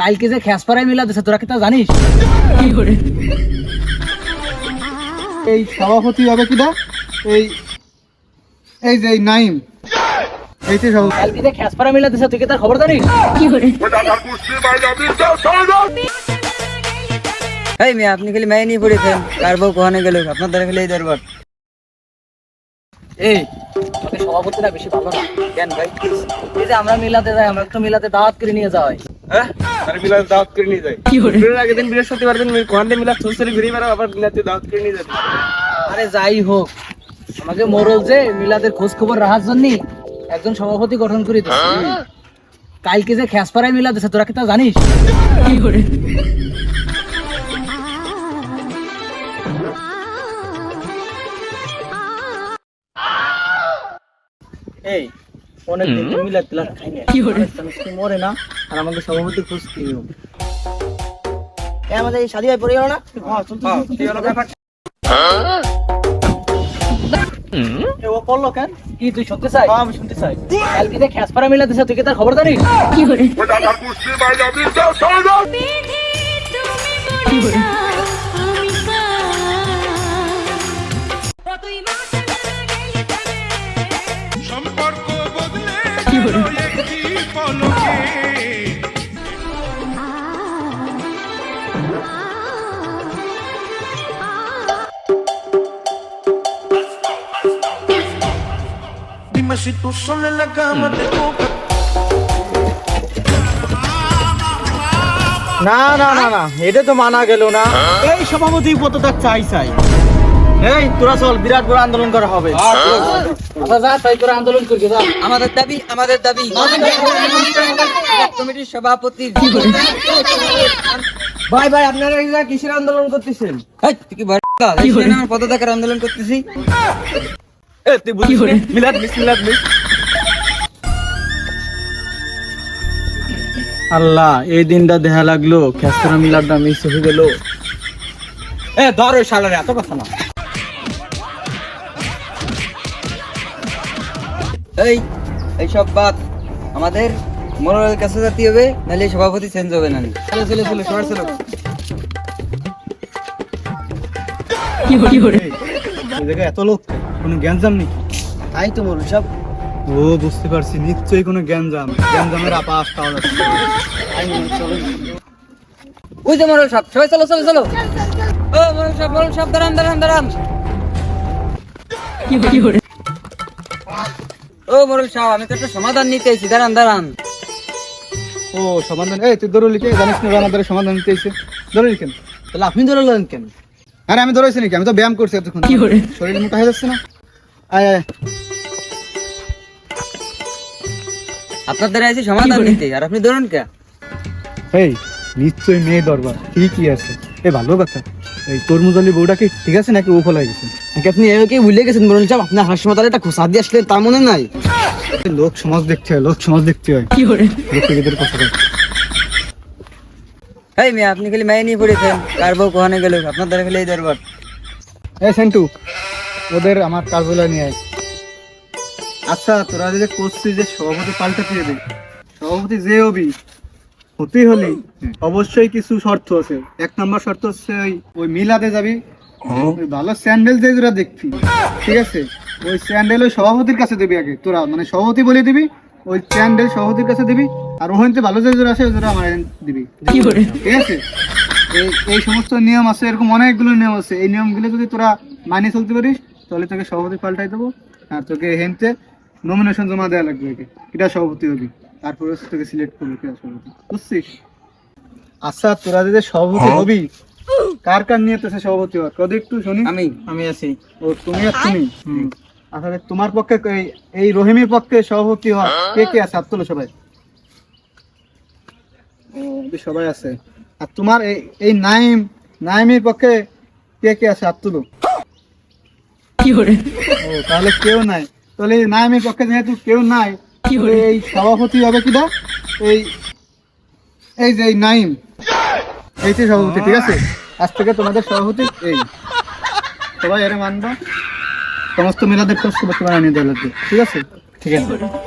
কালকে যে খ্যাস পাড়ায় মিলা দিছে তোরা কি তা জানিস? এই সভাপতি হবে কিনা এই এই যে এই নাইম। সভাপতি। কালকে যে মিলা দিছে তুই কি তার খবর জানিস? এই মেয়ে আপনি খালি মেয়ে নিয়ে পড়েছেন কার বউ কোহানে গেল? আপনার দ্বারা খালি এই দরবার। এই তোকে সভাপতিরা বেশি ভালো না। কেন ভাই এই যে আমরা মিলাতে যাই আমরা একটু মিলাতে দাওয়াত করে নিয়ে যাওয়া হয় হ্যাঁ? আরে মিলাদ দাওয়াত করে নিয়ে যায়। বিয়ের আগের দিন বৃহস্পতিবার দিন কোন দিন মিলাদ সুসরি ঘুরে বেড়া আবার মিলাতে দাওয়াত করে নিয়ে যাবে আরে যাই হোক আমাকে মোরল যে মিলাদের খোঁজ খবর রাখার জন্য একজন সভাপতি গঠন করে দিচ্ছে কালকে যে খ্যাস মিলাদ মিলা দিছে তোরা কি তা জানিস? এই অনেক তো মিলাদ খাই না মরে না আর আমাকে সভাপতি খোঁজ দিও আমাদের এই শাদি ভাই পড়ে গেল না হ্যাঁ ও কেন কি তুই শুনতে চাই আমি শুনতে চাই কালকে যে খ্যাস পাড়া মিলা দিছে তুই কি তার খবর জানিস সম্পর্ক না না না না এটা তো মানা গেল না। এই সভাপতি কত চাই চাই। এই তোরা চল বিরাট বড় আন্দোলন করা হবে। আচ্ছা যা তাই করে আন্দোলন করবি আমাদের দাবি আমাদের দাবি। কমিটির সভাপতি ভাই ভাই আপনারা কিসের আন্দোলন করতেছেন? কি পদত্যাগের আন্দোলন করতেছি। তুই বুঝিস মিলাদ মিস মিলাদ মিস আল্লাহ এই দিনটা দেখা লাগল খেস্তরা মিলাদটা মিস হয়ে গেল। এ ধর ওই শালারে এত কথা না। এই এই সব বাদ। আমাদের মনোরল কাছে যেতে হবে নাহলে সভাপতি চেঞ্জ হবে না। চলো চলো চলো সবার চলো। এত লোক কোনো গ্যাঞ্জাম নেই। তাই তো বলুন সব। ও বুঝতে পারছি নিশ্চয়ই কোনো গ্যাঞ্জাম। গ্যাঞ্জামের আপাস পাওয়া যাচ্ছে ওই যে মনোরল সাহেব সবাই চলো চলো চলো। ও মনোরল সব মনোরল সব দাঁড়ান দাঁড়ান দাঁড়ান। ও মনোরল সাহেব আমি তো একটা সমাধান নিতে এসেছি দাঁড়ান দাঁড়ান। ও সমাধান এই তুই ধরে লিখে জানিস না আমাদের সমাধান নিতে এসে ধরে লিখেন তাহলে আপনি ধরলেন কেন? আরে আমি ধরেছি নাকি? আমি তো ব্যায়াম করছি এতক্ষণ। শরীর মোটা হয়ে যাচ্ছে না। আয় আয়। আপনার দ্বারা এসে সমাধান নিতে আর আপনি ধরুন কে? এই নিশ্চয়ই মেয়ে দরবার ঠিকই আছে। এ ভালো কথা। এই তরমুজ আলী বউটা কি ঠিক আছে নাকি ও ফলাই গেছে? নাকি আপনি একে ভুলে গেছেন মরুন সাহেব আপনার হাসপাতালে একটা খোসা দিয়ে আসলেন তার মনে নাই। লোক সমাজ দেখতে হয় লোক সমাজ দেখতে হয়। কি করে? লোকেদের কথা। এই মেয়ে আপনি খালি মেয়ে নিয়ে পড়েছেন কার বউ কোহানে গেল আপনার দ্বারা খালি এই দরবার। এই সেন্টু ওদের আমার কার্যালয় নিয়ে আয়। আচ্ছা তোরা যে করছিস যে সভাপতি পাল্টাতে দেবে সভাপতি যে হবি। হতে হলে অবশ্যই কিছু শর্ত আছে। এক নম্বর শর্ত হচ্ছে ওই ওই মিলাতে যাবি। ওই ভালো স্যান্ডেল যেগুলো দেখবি ঠিক আছে? ওই স্যান্ডেল ওই সভাপতির কাছে দিবি আগে তোরা মানে সভাপতি বলে দিবি ওই স্যান্ডেল সভাপতির কাছে দিবি আর ওখানে ভালো যেগুলো আছে ওগুলো আমার দিবি। ঠিক আছে? এই এই সমস্ত নিয়ম আছে এরকম অনেকগুলো নিয়ম আছে। এই নিয়মগুলো যদি তোরা মানিয়ে চলতে পারিস তাহলে তোকে সভাপতি পাল্টাই দেবো আর তোকে হেনতে নমিনেশন জমা দেওয়া লাগবে এটা সভাপতি হবি। তারপরে তোকে সিলেক্ট করব বুঝছিস? আচ্ছা তোরা যদি সভাপতি হবি কার কার নিয়ে তো সভাপতি হওয়ার? কত একটু শুনি। আমি। আমি আছি। ও তুমি আর তুমি? আসলে তোমার পক্ষে এই- রহিমের পক্ষে সভাপতি হওয়া কে কে আছে? হাত তোলো সবাই। সবাই আছে। আর তোমার এই এই নাইম নাইমের পক্ষে কে কে আছে? হাত তুলো। ও তাহলে কেউ নাই। তাহলে নাইমের পক্ষে যেহেতু কেউ নাই এই সভাপতি হবে কিনা? এই এই যে এই যে সভাপতি ঠিক আছে? আজ থেকে তোমাদের সভাপতি এই। সবাই এর মানবা। সমস্ত মেলাদের খোঁজ খবর তোমার দেওয়া লাগবে ঠিক আছে? ঠিক আছে।